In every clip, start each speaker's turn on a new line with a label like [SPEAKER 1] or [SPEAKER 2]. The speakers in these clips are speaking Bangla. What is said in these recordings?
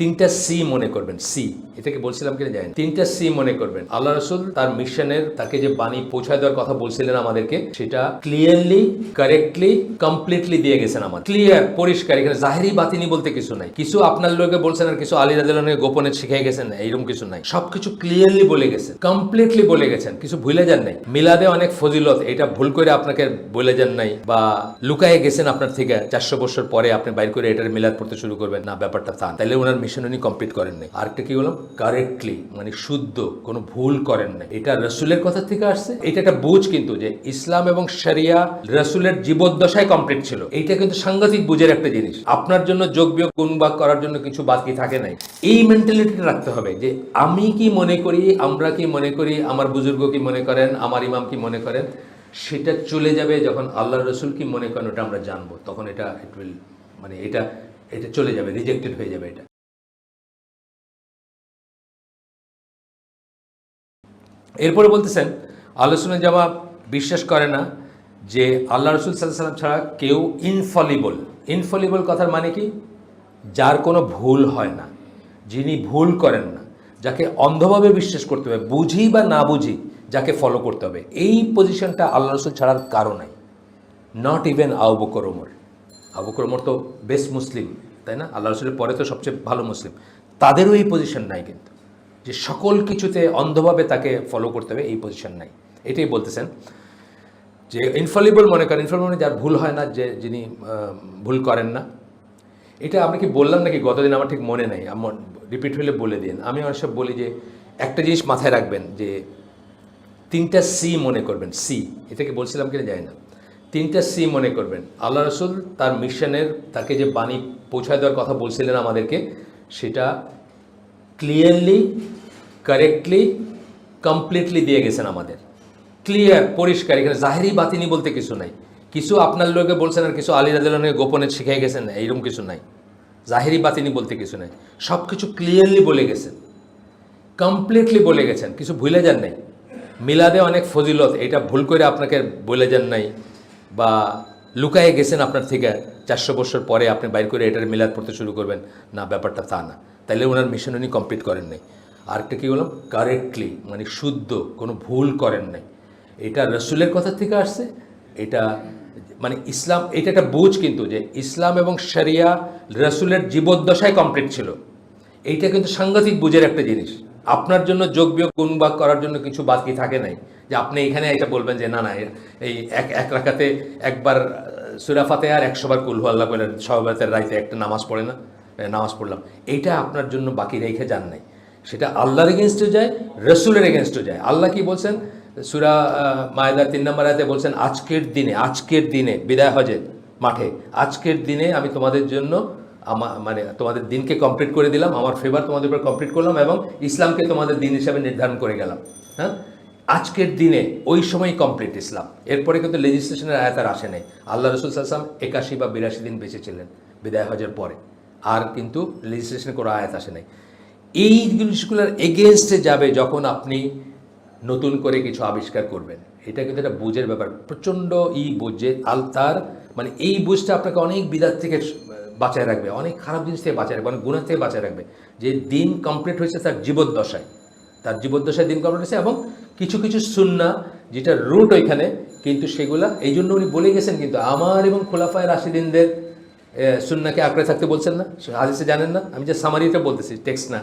[SPEAKER 1] তিনটা সি মনে করবেন সি এটাকে বলছিলাম কিনা জানি তিনটা সি মনে করবেন। আল্লাহ রসুল তার মিশনের, তাকে যে বাণী পৌঁছায় দেওয়ার কথা বলছিলেন আমাদেরকে, সেটা ক্লিয়ারলি কারেক্টলি কমপ্লিটলি দিয়ে গেছেন আমার। ক্লিয়ার পরিষ্কার, এখানে জাহেরি বাতিনি বলতে কিছু নাই। কিছু আপনার লোকে বলছেন আর কিছু আলী রাজনের গোপনে শিখে গেছেন, এইরকম কিছু নাই। সবকিছু ক্লিয়ারলি বলে গেছেন কমপ্লিটলি বলে গেছেন, কিছু ভুলে যান নাই। মিলাদে অনেক ফজিলত, এটা ভুল করে আপনাকে বলে যান নাই বা লুকায়ে গেছেন আপনার থেকে চারশো বছর পরে আপনি বাইর করে এটার মিলাদ পড়তে শুরু করবেন। না, ব্যাপারটা তা তাহলে ওনার মিশন উনি কমপ্লিট করেন নাই। আরেকটা কি বললাম? কারেক্টলি মানে শুদ্ধ, কোনো ভুল করেন নাই। এটা রসুলের কথা থেকে আসছে। এটা একটা বুঝ কিন্তু যে ইসলাম এবং শরিয়া রসুলের জীবদ্দশায় কমপ্লিট ছিল। এইটা কিন্তু সাংঘাতিক বুঝের একটা জিনিস। আপনার জন্য যোগ বিয়োগ গুণবাগ করার জন্য কিছু বাকি থাকে নাই। এই মেন্টালিটিটা রাখতে হবে যে আমি কি মনে করি, আমরা কি মনে করি, আমার বুজুর্গ কি মনে করেন, আমার ইমাম কি মনে করেন, সেটা চলে যাবে যখন আল্লাহ রসুল কি মনে করেন ওটা আমরা জানব। তখন এটা ইট উইল মানে এটা এটা চলে যাবে রিজেক্টেড হয়ে যাবে এটা। এরপরে বলতেছেন আলোচনা যাওয়া বিশ্বাস করে না যে আল্লাহ রসুল সাল্লাম ছাড়া কেউ ইনফলিবল ইনফলিবল কথার মানে কি? যার কোনো ভুল হয় না, যিনি ভুল করেন না, যাকে অন্ধভাবে বিশ্বাস করতে হবে, বুঝি বা না বুঝি যাকে ফলো করতে হবে। এই পজিশনটা আল্লাহ রসুল ছাড়ার কারণে not even Abu Bakr Umar Abu Bakr Umar তো বেস্ট মুসলিম তাই না? আল্লাহ রসুলের পরে তো সবচেয়ে ভালো মুসলিম তাদেরও এই পজিশন নাই কিন্তু। যে সকল কিছুতে অন্ধভাবে তাকে ফলো করতে হবে, এই পজিশন নাই। এটাই বলতেছেন যে ইনফলিবল মনে করেন ইনফলিবল মানে যার ভুল হয় না, যে যিনি ভুল করেন না। এটা আমি কি বললাম নাকি গতদিন আমার ঠিক মনে নেই? আমার রিপিট হলে বলে দিন। আমি অনেক সব বলি যে একটা জিনিস মাথায় রাখবেন যে তিনটা সি মনে করবেন সি এটাকে বলছিলাম কিনা জানি না। তিনটা সি মনে করবেন। আল্লাহ রসুল তার মিশনের তাকে যে বাণী পৌঁছায় দেওয়ার কথা বলছিলেন আমাদেরকে, সেটা ক্লিয়ারলি কারেক্টলি কমপ্লিটলি দিয়ে গেছেন আমাদের। ক্লিয়ার পরিষ্কার, এখানে জাহেরি বাতিনি বলতে কিছু নাই। কিছু আপনার লোকে বলছেন আর কিছু আলী রাজনের গোপনে শিখে গেছেন, এইরকম কিছু নাই। জাহেরি বাতিনি বলতে কিছু নাই। সব কিছু ক্লিয়ারলি বলে গেছেন। কমপ্লিটলি বলে গেছেন। কিছু ভুলে যান নাই। মিলাদে অনেক ফজিলত এটা ভুল করে আপনাকে বলে যান নাই বা লুকায়ে গেছেন আপনার থেকে চারশো বছর পরে আপনি বাইর করে এটার মিলাদ পড়তে শুরু করবেন। না, ব্যাপারটা তা না। তাইলে ওনার মিশন উনি কমপ্লিট করেন নাই। আরেকটা কী বললাম? কারেক্টলি মানে শুদ্ধ, কোনো ভুল করেন নাই। এটা রসুলের কথা থেকে আসছে, এটা মানে ইসলাম, এটা একটা বুঝ কিন্তু যে ইসলাম এবং শরিয়া রসুলের জীবদ্দশায় কমপ্লিট ছিল। এইটা কিন্তু সাংঘাতিক বুঝের একটা জিনিস। আপনার জন্য যোগ বিয়োগ গুণবাগ করার জন্য কিছু বাকি থাকে নাই। যে আপনি এখানে এটা বলবেন যে, না না এই এক এক রাখাতে একবার সুরাফাতে আর একশোবার কুলহু আল্লাহ বলে সহবাতের রাইতে একটা নামাজ পড়ে না নামাজ পড়লাম। এইটা আপনার জন্য বাকি রেখে যান নাই। সেটা আল্লাহর এগেনস্টে যায়, রসুলের এগেনস্টে যায়। আল্লাহ কি বলছেন? সুরা মায়দার তিন নম্বর আয়তে বলছেন, আজকের দিনে আজকের দিনে, বিদায় হজের মাঠে, আজকের দিনে আমি তোমাদের জন্য আমা মানে তোমাদের দিনকে কমপ্লিট করে দিলাম, আমার ফেভার তোমাদের উপর কমপ্লিট করলাম এবং ইসলামকে তোমাদের দিন হিসাবে নির্ধারণ করে গেলাম। হ্যাঁ? আজকের দিনে ওই সময় কমপ্লিট ইসলাম। এরপরে কিন্তু লেজিসলেশনের আয়াত আর আসে নাই। আল্লাহ রসুল সাল্লাম একাশি বা বিরাশি দিন বেঁচে ছিলেন, বিদায় হজের পরে। আর কিন্তু লেজিসলেশনের কোনো আয়াত আসে নাই। এই জিনিসগুলোর এগেনস্টে যাবে যখন আপনি নতুন করে কিছু আবিষ্কার করবেন। এটা কিন্তু একটা বুঝের ব্যাপার। প্রচণ্ড ই বুঝে আল তার মানে এই বুঝটা আপনাকে অনেক বিদাত থেকে বাঁচায় রাখবে, অনেক খারাপ জিনিস থেকে বাঁচায় রাখবে, অনেক গুণের থেকে বাঁচায় রাখবে। যে দিন কমপ্লিট হয়েছে তার জীবদ্দশায়। তার জীবদ্দশায় দিন কমপ্লিট হয়েছে এবং কিছু কিছু সুন্না যেটা রুট ওইখানে, কিন্তু সেগুলা এই জন্য উনি বলে গেছেন কিন্তু আমার এবং খোলাফায় রাশিদিনদের সুন্নাকে আঁকড়ে থাকতে বলছেন না, হাদিসে জানেন না। আমি যে সামারিটা বলতেছি টেক্সট না।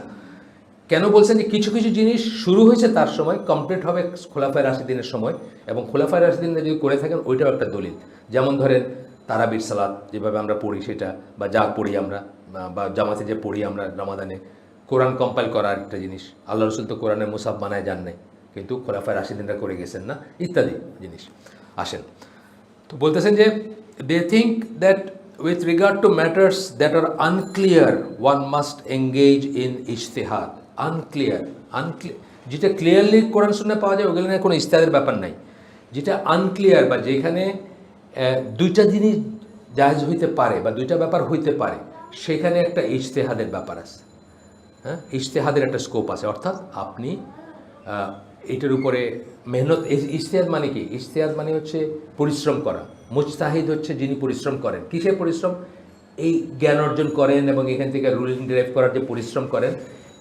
[SPEAKER 1] কেন বলছেন যে কিছু কিছু জিনিস শুরু হয়েছে তার সময় কমপ্লিট হবে খোলাফায় রাশিদিনের সময় এবং খোলাফায় রাশিদিন যদি করে থাকেন, ওইটাও একটা দলিল। যেমন ধরেন, তারাবির সালাদ যেভাবে আমরা পড়ি সেটা, বা যা পড়ি আমরা, বা- জামাতে যে পড়ি আমরা রমাদানে, কোরআন কম্পাইল করার একটা জিনিস। আল্লাহ রসুল তো কোরআনের মুসাফ বানায় যান নাই, কিন্তু খোলাফায় রাশিদিনরা করে গেছেন না, ইত্যাদি জিনিস। আসেন। তো বলতেছেন যে they think that with regard to matters that are unclear one must engage in ইশতেহাদ unclear unclear যেটা ক্লিয়ারলি কোরআন শুনে পাওয়া যায় ওগুলো নিয়ে কোনো ইস্তেহাদের ব্যাপার নাই। যেটা আনক্লিয়ার বা যেখানে দুইটা জিনিস জায়জ হইতে পারে বা দুইটা ব্যাপার হইতে পারে, সেখানে একটা ইশতেহাদের ব্যাপার আছে। হ্যাঁ? ইশতেহাদের একটা স্কোপ আছে। অর্থাৎ আপনি এটার উপরে মেহনত ইশতেহাদ মানে কি? ইশতেহাদ মানে হচ্ছে পরিশ্রম করা। মুজতাহিদ হচ্ছে যিনি পরিশ্রম করেন। কিসের পরিশ্রম? এই জ্ঞান অর্জন করেন এবং এখান থেকে রুলিং ড্রাইভ করার যে পরিশ্রম করেন,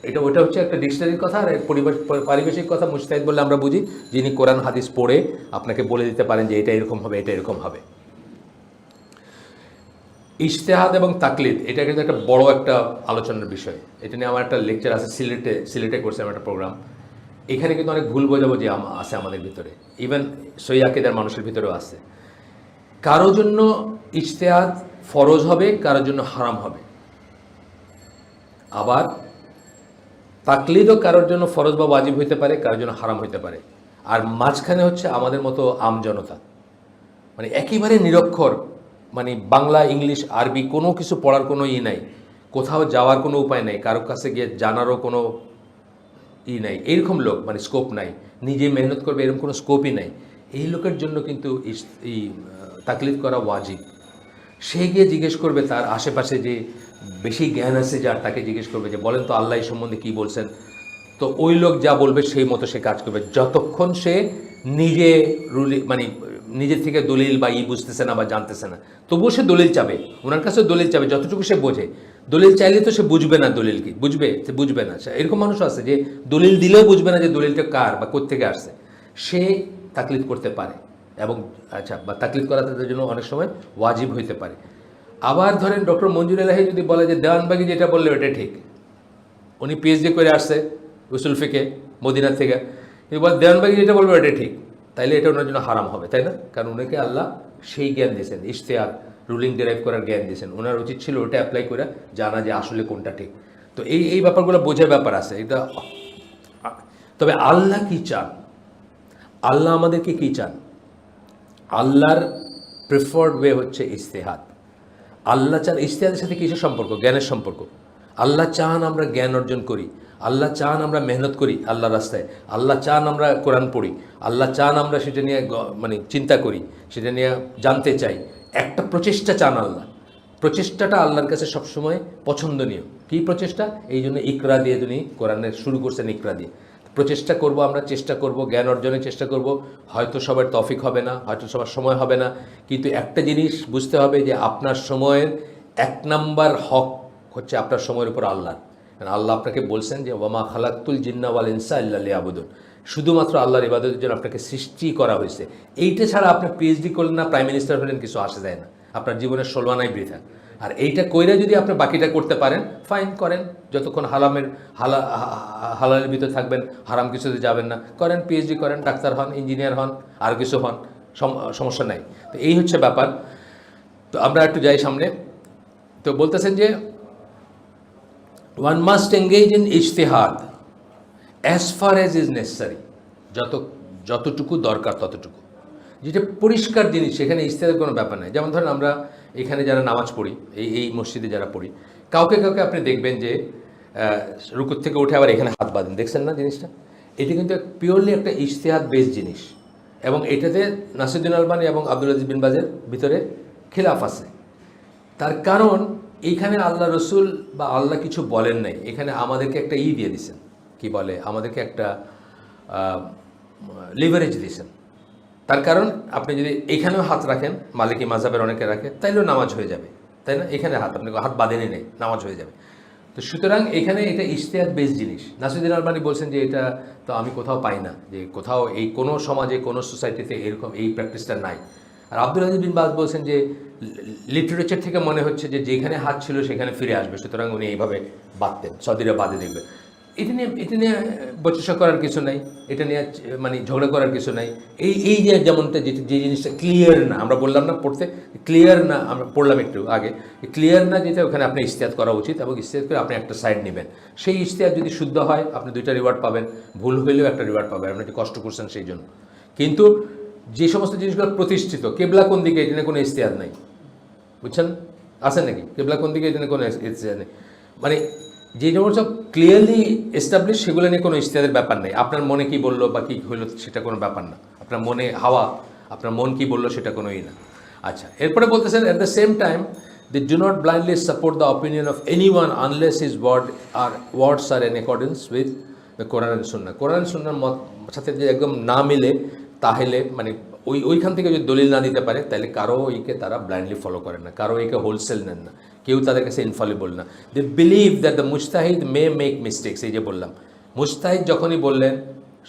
[SPEAKER 1] এটা ওটা হচ্ছে একটা ডিকশনারির কথা আর পরিবেশ পারিবেশিক কথা মুস্তাহিদ বলে আমরা বুঝি, যিনি কোরআন, হাদিস পড়ে আপনাকে বলে দিতে পারেন যে এটা এরকম হবে, এটা এরকম হবে। ইশতেহাদ এবং তাকলিদ, এটা কিন্তু একটা বড় একটা আলোচনার বিষয়। এটা নিয়ে আমার একটা লেকচার আছে, সিলেটে সিলেটে করছে আমার একটা প্রোগ্রাম। এখানে কিন্তু অনেক ভুল বোঝাবুঝি যে আছে আমাদের ভিতরে। ইভেন সই আকিদার মানুষের ভিতরেও আছে। কারও জন্য ইশতেহাদ ফরজ হবে কারোর জন্য হারাম হবে। আবার তাকলিদও কারোর জন্য ফরজ বা ওয়াজিব হইতে পারে, কারোর জন্য হারাম হইতে পারে। আর মাঝখানে হচ্ছে আমাদের মতো আমজনতা মানে একেবারে নিরক্ষর মানে বাংলা, ইংলিশ, আরবি কোনো কিছু পড়ার কোনো ই নাই, কোথাও যাওয়ার কোনো উপায় নাই কারোর কাছে গিয়ে জানারও কোনো ই নাই এরকম লোক মানে স্কোপ নাই, নিজে মেহনত করবে এরকম কোনো স্কোপই নাই। এই লোকের জন্য কিন্তু এই আহ, তাকলিদ করা ওয়াজিব। সে গিয়ে জিজ্ঞেস করবে তার আশেপাশে যে বেশি জ্ঞান আছে যার তাকে জিজ্ঞেস করবে যে বলেন তো আল্লাহ সম্বন্ধে কি বলছেন? তো ওই লোক যা বলবে সেই মতো সে কাজ করবে। যতক্ষণ সে নিজে রুলি মানে নিজের থেকে দলিল বা ই বুঝতেছে না বা জানতেছে না তবুও সে দলিল চাবে। ওনার কাছে দলিল চাবে যতটুকু সে বোঝে। দলিল চাইলে তো সে বুঝবে না দলিল কি বুঝবে? সে বুঝবে না। এরকম মানুষ আছে যে দলিল দিলেও বুঝবে না যে দলিলটা কার বা কোত্থেকে আসছে। সে তাকলিদ করতে পারে। এবং আচ্ছা বা তাকলিফ করা তাদের জন্য অনেক সময় ওয়াজিব হইতে পারে। আবার ধরেন ডক্টর মঞ্জুর এলাহি যদি বলে যে, দেওয়ানবাগি যেটা বললে ওটা ঠিক। উনি পিএইচডি করে আসছে উসুল ফিকে, মদিনা থেকে। কিন্তু বল দেওয়ানবাগি যেটা বলবে ওটা ঠিক, তাইলে এটা ওনার জন্য হারাম হবে, তাই না? কারণ উনাকে আল্লাহ সেই জ্ঞান দিয়েছেন, ইশতেহার, রুলিং ডেরাইভ করার জ্ঞান দিয়েছেন। ওনার উচিত ছিল ওটা অ্যাপ্লাই করে জানা যে আসলে কোনটা ঠিক। তো এই এই ব্যাপারগুলো বোঝার ব্যাপার আছে, এটা তবে আল্লাহ কি চান? আল্লাহ আমাদেরকে কি চান? আল্লাহর প্রিফার্ড ওয়ে হচ্ছে ইস্তেহাদ আল্লাহ চান ইস্তেহাদের সাথে কিসের সম্পর্ক? জ্ঞানের সম্পর্ক। আল্লাহ চান আমরা জ্ঞান অর্জন করি। আল্লাহ চান আমরা মেহনত করি আল্লাহ রাস্তায়। আল্লাহ চান আমরা কোরআন পড়ি। আল্লাহ চান আমরা সেটা নিয়ে মানে চিন্তা করি, সেটা নিয়ে জানতে চাই। একটা প্রচেষ্টা চান আল্লাহ। প্রচেষ্টাটা আল্লাহর কাছে সবসময় পছন্দনীয়। কী প্রচেষ্টা? এই জন্য ইকরা দিয়ে তিনি কোরআনের শুরু করছেন ইকরা দিয়ে। প্রচেষ্টা করব, আমরা চেষ্টা করব, জ্ঞান অর্জনের চেষ্টা করব। হয়তো সবার তফিক হবে না, হয়তো সবার সময় হবে না। কিন্তু একটা জিনিস বুঝতে হবে যে আপনার সময়ের এক নাম্বার হক হচ্ছে আপনার সময়ের উপর আল্লাহ। কারণ আল্লাহ আপনাকে বলছেন যে ওয়ামা খালাক্তুল জিন্নাওয়াল ইনসা ইল্লা আবুদুন শুধুমাত্র আল্লাহর ইবাদতের জন্য আপনাকে সৃষ্টি করা হয়েছে। এইটা ছাড়া আপনি পিএইচডি করলেন না প্রাইম মিনিস্টার হলেন, কিছু আসে যায় না। আপনার জীবনের ষোলনাই বৃথা। আর এইটা কইরা যদি আপনি বাকিটা করতে পারেন ফাইন করেন। যতক্ষণ হালামের, হালা হালালের ভিতরে থাকবেন, হারাম কিছুতে যাবেন না। করেন পিএইচডি করেন, ডাক্তার হন ইঞ্জিনিয়ার হন, আর কিছু হন সমস্যা নাই। তো এই হচ্ছে ব্যাপার। তো আমরা একটু যাই সামনে। তো বলতেছেন যে one must engage in ইজতেহাদ as far as is necessary যত, যতটুকু দরকার ততটুকু। যেটা পরিষ্কার জিনিস, সেখানে ইজতেহাদের কোনো ব্যাপার নাই। যেমন ধরেন আমরা এখানে যারা নামাজ পড়ি, এই এই মসজিদে যারা পড়ি, কাউকে কাউকে আপনি দেখবেন যে রুকুর থেকে উঠে আবার এখানে হাত বাঁধেন। দেখছেন না জিনিসটা? এটি কিন্তু পিওরলি একটা ইজতেহাদ বেস জিনিস এবং এটাতে নাসিরুদ্দিন আলবানি এবং আব্দুল আজিজ বিন বাজের ভিতরে খিলাফ আছে। তার কারণ, এইখানে আল্লাহ রসুল বা আল্লাহ কিছু বলেন নাই। এখানে আমাদেরকে একটা ই দিয়ে দিছেন। কি বলে? আমাদেরকে একটা লিভারেজ দিয়েছেন তার কারণ আপনি যদি এখানেও হাত রাখেন, মালিকি মাঝাবের অনেকে রাখে, তাইলেও নামাজ হয়ে যাবে। তাই না? এখানে হাত আপনি হাত বাঁধেনি নেই, নামাজ হয়ে যাবে। তো সুতরাং এখানে এটা ইশতেহাদ বেস জিনিস। নাসিরুদ্দিন আলবানি বলছেন যে এটা তো আমি কোথাও পাই না, যে কোথাও এই কোনো সমাজে, কোনো সোসাইটিতে এরকম এই প্র্যাকটিসটা নাই। আর আব্দুল আজিজ বিন বাজ বলছেন যে লিটারেচার থেকে মনে হচ্ছে যে যেখানে হাত ছিল সেখানে ফিরে আসবে, সুতরাং উনি এইভাবে বাঁধতেন সদিরা বাঁধে দেখবে। এটা নিয়ে এটা নিয়ে বচসা করার কিছু নাই, এটা নিয়ে মানে ঝগড়া করার কিছু নাই। এই এই যে যেমনটা যে যে জিনিসটা ক্লিয়ার না, আমরা বললাম না পড়তে ক্লিয়ার না, আমরা পড়লাম একটু আগে ক্লিয়ার না যেটা ওখানে আপনি ইস্তেহাত করা উচিত এবং ইস্তেহাত করে আপনি একটা সাইড নেবেন। সেই ইস্তেহাত যদি শুদ্ধ হয়, আপনি দুইটা রিওয়ার্ড পাবেন, ভুল হইলেও একটা রিওয়ার্ড পাবেন, আপনি একটু কষ্ট করছেন সেই জন্য। কিন্তু যে সমস্ত জিনিসগুলো প্রতিষ্ঠিত, কেবলা কোন দিকে, এটা কোনো ইস্তেহাত নাই। বুঝছেন? আছে নাকি? কেবলা কোন দিকে, এটা কোনো ইস্তেহাত নেই। মানে যে সমস্ত ক্লিয়ারলি এস্টাবলিশ সেগুলো নিয়ে কোনো ইস্তেহাদের ব্যাপার নেই। আপনার মনে কি বলল বা কী হইল সেটা কোনো ব্যাপার না। আপনার মনে হাওয়া, আপনার মন কি বলল সেটা কোনোই না। আচ্ছা এরপরে বলতেছেন at the same time they do not blindly support the opinion of anyone unless is word are words are in accordance with the Quran sunnah Quran সুন্নার মত সাথে যে একদম না মিলে, তাহলে মানে ওই ওইখান থেকে যদি দলিল না দিতে পারে, তাহলে কারও এইকে তারা ব্লাইন্ডলি ফলো করেন না, কারও একে হোলসেল নেন না, কেউ তাদের কাছে ইনফলিবল না। They believe that the মুস্তাহিদ may make mistakes এই যে বললাম। মুস্তাহিদ যখনই বললেন,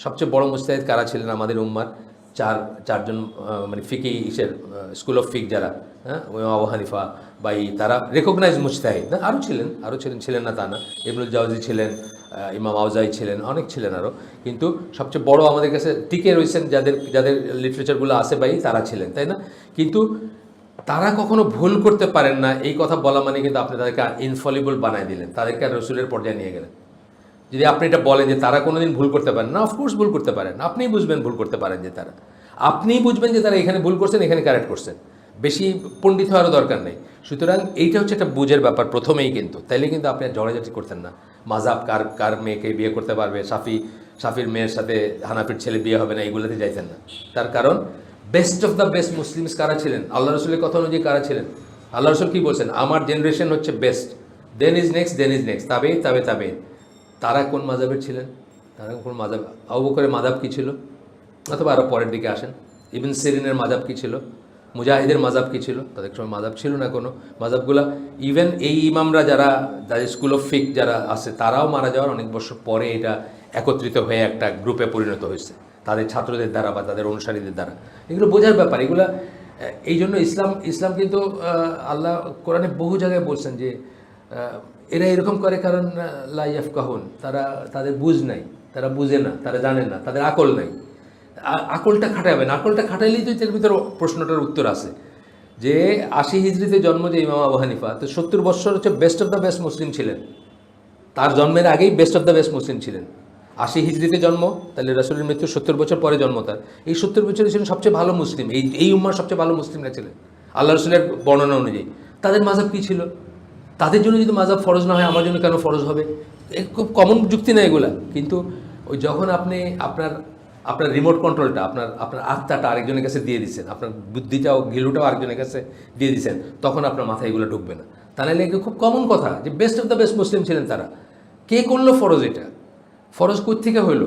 [SPEAKER 1] সবচেয়ে বড় মুস্তাহিদ কারা ছিলেন আমাদের উম্মার? চার, চারজন মানে ফিকি ইসের স্কুল অফ ফিক যারা হ্যাঁ আবু হানিফা বা তারা রেকগনাইজ মুস্তাহিদ না? আরও ছিলেন আরও ছিলেন ছিলেন না তা না। ইবনুল জাওয়াজি ছিলেন ইমাম আউজাই ছিলেন, অনেক ছিলেন আরও কিন্তু সবচেয়ে বড় আমাদের কাছে টিকে রয়েছেন যাদের যাদের লিটারেচারগুলো আছে বাই তারা ছিলেন, তাই না? কিন্তু তারা কখনো ভুল করতে পারেন না, এই কথা বলা মানে কিন্তু আপনি তাদেরকে ইনফলিবল বানায় দিলেন, তাদেরকে রসুলের পর্যায়ে নিয়ে গেলেন। যদি আপনি এটা বলেন যে তারা কোনোদিন ভুল করতে পারেন না অফকোর্স ভুল করতে পারেন, আপনিই বুঝবেন ভুল করতে পারেন যে তারা। আপনিই বুঝবেন যে তারা এখানে ভুল করছেন, এখানে কারেক্ট করছেন। বেশি পণ্ডিত হওয়ারও দরকার নেই। সুতরাং এইটা হচ্ছে একটা বুঝের ব্যাপার প্রথমেই কিন্তু, তাইলে কিন্তু আপনি আর জড়াজড়ি করতেন না। মাজাব কার কার মেয়েকে বিয়ে করতে পারবে? সাফি সাফির মেয়ের সাথে হানাফির ছেলে বিয়ে হবে না এইগুলোতে যাইতেন না। তার কারণ best of the best Muslims কারা ছিলেন? আল্লাহ রসুলের কথা অনুযায়ী কারা ছিলেন? আল্লাহ রসুল কী বলছেন? আমার জেনারেশন হচ্ছে best then is next then is next তাবে তাবে তাবে তারা কোন মাজাবের ছিলেন? তারা কোন মাজাব, আবু বকরের মাজাব কী ছিল? অথবা আরও পরের দিকে আসেন। ইবিন সেরিনের মাজাব কী ছিল? মুজাহিদের মাজাব কী ছিল? তাদের সময় মাজাব ছিল না কোনো। মাজাবগুলা ইভেন এই ইমামরা যারা যাদের স্কুল অফ ফিক যারা আছে তারাও মারা যাওয়ার অনেক বছর পরে এটা একত্রিত হয়ে একটা গ্রুপে পরিণত হয়েছে। তাদের ছাত্রদের দ্বারা বা তাদের অনুসারীদের দ্বারা। এগুলো বোঝার ব্যাপার। এগুলা এই জন্য ইসলাম ইসলাম কিন্তু আল্লাহ কোরআনে বহু জায়গায় বলছেন যে এরা এরকম করে কারণ আহ, লাইয়াফ কাহুন তারা তাদের বুঝ নাই। তারা বুঝে না। তারা জানে না। তাদের আকল নাই। আকলটা খাটাবেন আকলটা খাটাইলেই তো এর ভিতরে প্রশ্নটার উত্তর আছে। যে আশি হিজড়িতে জন্ম যে ইমাম আবু হানিফা, তো সত্তর বছর হচ্ছে best of the best Muslim ছিলেন। তার জন্মের আগেই best of the best Muslim ছিলেন। আশি হিজড়িতে জন্ম, তাহলে রাসুলের মৃত্যু সত্তর বছর পরে জন্ম তার। এই সত্তর বছরে ছিলেন সবচেয়ে ভালো মুসলিম এই এই উম্মার সবচেয়ে ভালো মুসলিমরা ছিলেন। আল্লাহ রসুলের বর্ণনা অনুযায়ী। তাদের মাজাব কী ছিল? তাদের জন্য যদি মাজাব ফরজ না হয়, আমার জন্য কেন ফরজ হবে? খুব কমন যুক্তি না এগুলা। কিন্তু ওই যখন আপনি আপনার আপনার রিমোট কন্ট্রোলটা আপনার আপনার আত্মাটা আরেকজনের কাছে দিয়ে দিচ্ছেন আপনার বুদ্ধিটাও, ঘিলুটাও আরেকজনের কাছে দিয়ে দিচ্ছেন তখন আপনার মাথায় এগুলো ঢুকবে না। তাহলে এগুলো খুব কমন কথা যে best of the best Muslim ছিলেন তারা। কে করল ফরজ এটা? ফরজ থেকে হইল?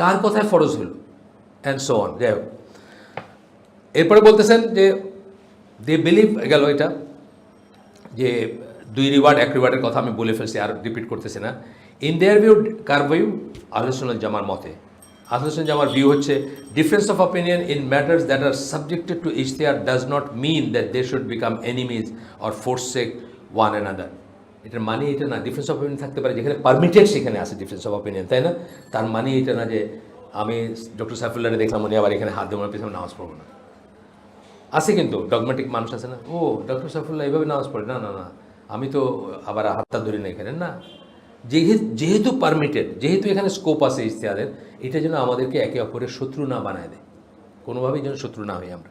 [SPEAKER 1] কার কথায় ফরজ হইল? অ্যান্ড সো অন যাই হোক। এরপরে বলতেছেন যে দে বিলিভ গেল এটা, যে দুই রিওয়ার্ড এক রিওয়ার্ডের কথা আমি বলে ফেলছি, আর রিপিট করতেছি না। ইন দেয়ার ভিউ কার ভিউ আলোচনা জামার মতে। আলোচনা জামার ভিউ হচ্ছে difference of opinion in matters that are subjected to ইশতেয়ার does not mean that they should become enemies or forsake one another এটার মানে এটা না ডিফারেন্স অফ অপিনিয়ন থাকতে পারে, যেখানে পারমিটেড সেখানে আছে ডিফারেন্স অফ অপিনিয়ন তাই না? তার মানে এটা না যে আমি ডক্টর সাইফুল্লাহরে দেখলাম, উনি আবার এখানে হাত দেওয়ার পিছনে নামাজ পড়ব না। আছে কিন্তু ডগমেটিক মানুষ আছে না? ও ডক্টর সাইফুল্লাহ এইভাবে নামাজ পড়ে, না না না। আমি তো আবার হাতটা ধরি না এখানে, না। যেহেতু পারমিটেড যেহেতু এখানে স্কোপ আছে ইশতেহারের, এটা যেন আমাদেরকে একে অপরের শত্রু না বানায় দেয়। কোনোভাবেই যেন শত্রু না হই আমরা।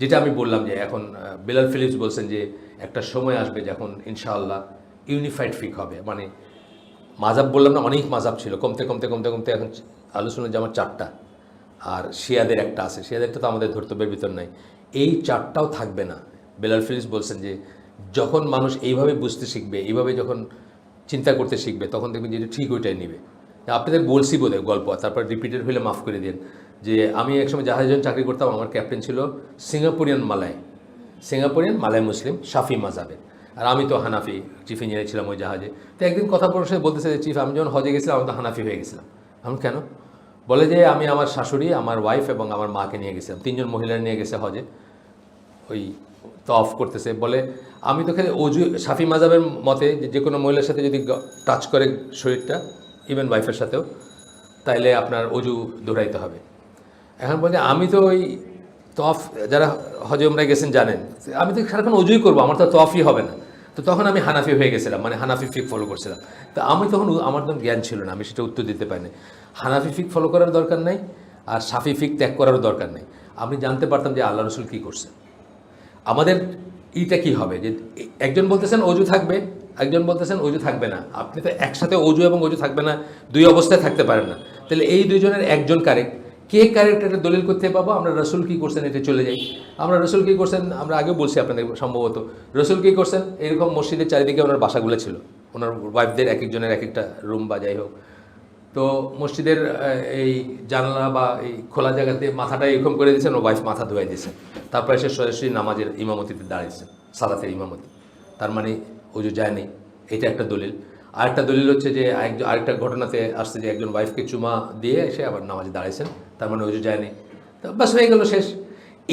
[SPEAKER 1] যেটা আমি বললাম যে এখন বেলাল ফিলিপস বলছেন যে একটা সময় আসবে যখন ইনশাআল্লাহ ইউনিফাইড ফিক হবে। মানে মাজাব বললাম না, অনেক মাজাব ছিল। কমতে কমতে কমতে কমতে এখন আলোচনা যে আমার চারটা। আর শিয়াদের একটা আছে। শিয়াদেরটা তো আমাদের ধর্তব্যের ভিতর নাই। এই চারটাও থাকবে না। বেলাল ফিলিস বলছেন যে যখন মানুষ এইভাবে বুঝতে শিখবে, এইভাবে যখন চিন্তা করতে শিখবে, তখন দেখবেন যে ঠিক ওইটাই নেবে। আপনাদের বলছি বোধ গল্প, তারপর রিপিটেড হলে মাফ করে দিন যে আমি একসময় জাহাজে যখন চাকরি করতাম, আমার ক্যাপ্টেন ছিল সিঙ্গাপুরিয়ান মালায় সিঙ্গাপুরিয়ান মালায় মুসলিম শাফি মাজাবের আর আমি তো হানাফি চিফ ইঞ্জিনিয়ার ছিলাম ওই জাহাজে। তো একদিন কথা পড়ে বলতেছে যে চিফ আমি যখন হজে গেছিলাম, আমি তো হানাফি হয়ে গেছিলাম। আমি কেন? বলে যে, আমি আমার শাশুড়ি, আমার ওয়াইফ এবং আমার মাকে নিয়ে গেছিলাম। তিনজন মহিলা নিয়ে গেছে হজে। ওই তফ করতেছে, বলে আমি তো খালি অজু সাফি মাজাবের মতে যে কোনো মহিলার সাথে যদি টাচ করে শরীরটা ইভেন ওয়াইফের সাথেও, তাইলে আপনার অজু দৌড়াইতে হবে। এখন বলে, আমি তো ওই তফ, যারা হজে উমরায় গেছেন জানেন, আমি তো সারাক্ষণ অজুই করব, আমার তো তফই হবে না। তো তখন আমি হানাফি হয়ে গেছিলাম মানে হানাফি ফিক ফলো করছিলাম। তো আমি তখন আমার তখন জ্ঞান ছিল না, আমি সেটা উত্তর দিতে পারিনি। হানাফি ফিক ফলো করার দরকার নাই, আর সাফি ফিক ত্যাগ করারও দরকার নেই। আমি জানতে পারতাম যে আল্লাহ রসুল কী করছে। আমাদের ইটা কি হবে? যে একজন বলতেছেন অজু থাকবে, একজন বলতেছেন অজু থাকবে না। আপনি তো একসাথে অজু এবং অজু থাকবে না, দুই অবস্থায় থাকতে পারেন না। তাহলে এই দুইজনের একজন কারেক্ট কে কারেক্ট এটা দলিল করতে পাবো? আমরা রসুল কী করছেন? এটা চলে যাই। আমরা রসুল কী করছেন? আমরা আগেও বলছি আপনাদের সম্ভবত। রসুল কী করছেন? এরকম মসজিদের চারিদিকে ওনার বাসাগুলো ছিল। ওনার ওয়াইফদের এক একজনের এক একটা রুম বা যাই হোক। তো মসজিদের এই জানালা বা এই খোলা জায়গাতে মাথাটা এরকম করে দিয়েছেন, ও ওয়াইফ মাথা ধুয়ে দিয়েছেন তারপরে সে সরাসরি নামাজের ইমামতিতে দাঁড়িয়েছেন সালাতের ইমামতি। তার মানে অজু যায়নি এটা একটা দলিল। আরেকটা দলিল হচ্ছে যে একজন আরেকটা ঘটনাতে আসছে যে একজন ওয়াইফকে চুমা দিয়ে এসে আবার নামাজে দাঁড়িয়েছেন, তার মানে অজু যায়নি তো বাস হয়ে গেল শেষ।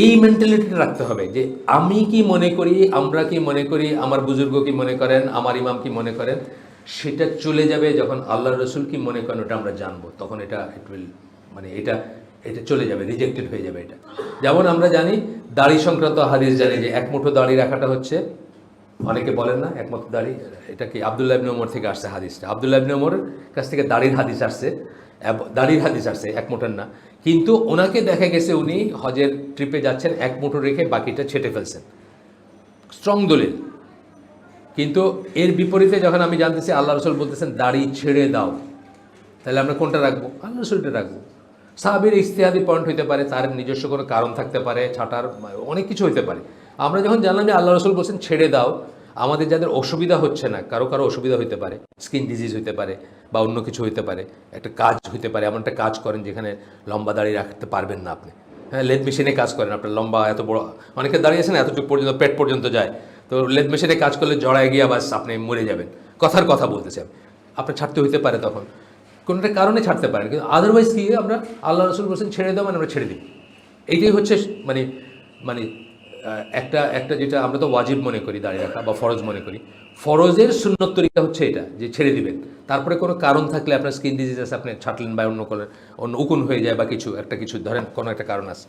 [SPEAKER 1] এই মেন্টালিটিটা রাখতে হবে যে আমি কি মনে করি, আমরা কি মনে করি, আমার বুজুর্গ কি মনে করেন, আমার ইমাম কি মনে করেন? সেটা চলে যাবে যখন আল্লাহ রসুল কি মনে করেন ওটা আমরা জানব। তখন এটা ইট উইল মানে এটা এটা চলে যাবে রিজেক্টেড হয়ে যাবে এটা। যেমন আমরা জানি, দাড়ি সংক্রান্ত হাদিস জানি যে এক মুঠো দাড়ি রাখাটা হচ্ছে, অনেকে বলেন না একমাত্র দাড়ি, এটা কি আবদুল্লাহ ইবনে ওমর থেকে আসছে হাদিসটা। আবদুল্লাহ ইবনে ওমরের কাছ থেকে দাড়ির হাদিস আসছে দাড়ির হাদিস আসছে, এক মুঠোর না। কিন্তু ওনাকে দেখা গেছে উনি হজের ট্রিপে যাচ্ছেন, এক মুঠো রেখে বাকিটা ছেটে ফেলছেন। স্ট্রং দলিল। কিন্তু এর বিপরীতে যখন আমি জানতেছি, আল্লাহ রসুল বলতেছেন, দাড়ি ছেড়ে দাও। তাহলে আমরা কোনটা রাখব? আল্লাহ রসুলটা রাখব। সাহাবির ইস্তেহাদি পয়েন্ট হইতে পারে, তার নিজস্ব কোনো কারণ থাকতে পারে, ছাটার অনেক কিছু হইতে পারে। আমরা যখন জানলাম যে আল্লাহ রসুল বলছেন, ছেড়ে দাও, আমাদের যাদের অসুবিধা হচ্ছে না, কারও কারও অসুবিধা হইতে পারে, স্কিন ডিজিজ হইতে পারে বা অন্য কিছু হইতে পারে, একটা কাজ হইতে পারে, এমন একটা কাজ করেন যেখানে লম্বা দাড়ি রাখতে পারবেন না আপনি। হ্যাঁ লেদ মেশিনে কাজ করেন, আপনার লম্বা এত বড় অনেকে দাঁড়িয়েছেন এতটুকু পর্যন্ত, পেট পর্যন্ত যায়। তো লেদ মেশিনে কাজ করলে জড়ায় গিয়ে বাস আপনি মরে যাবেন। কথার কথা বলতেছেন আপনার ছাড়তে হইতে পারে তখন। কোনো একটা কারণে ছাড়তে পারেন, কিন্তু আদারওয়াইজ কি আমরা আল্লাহ রসুল বলছেন, ছেড়ে দাও মানে আমরা ছেড়ে দিই। এইটাই হচ্ছে মানে মানে একটা একটা যেটা আমরা তো ওয়াজিব মনে করি, দাঁড়িয়ে রাখা বা ফরজ মনে করি। ফরজের সুন্নত তরিকা হচ্ছে এটা, যে ছেড়ে দিবেন। তারপরে কোনো কারণ থাকলে আপনার স্কিন ডিজিজ আছে আপনি ছাটলেন বা অন্য কোনো, অন্য উকুন হয়ে যায় বা কিছু, একটা কিছু, ধরেন কোনো একটা কারণ আছে।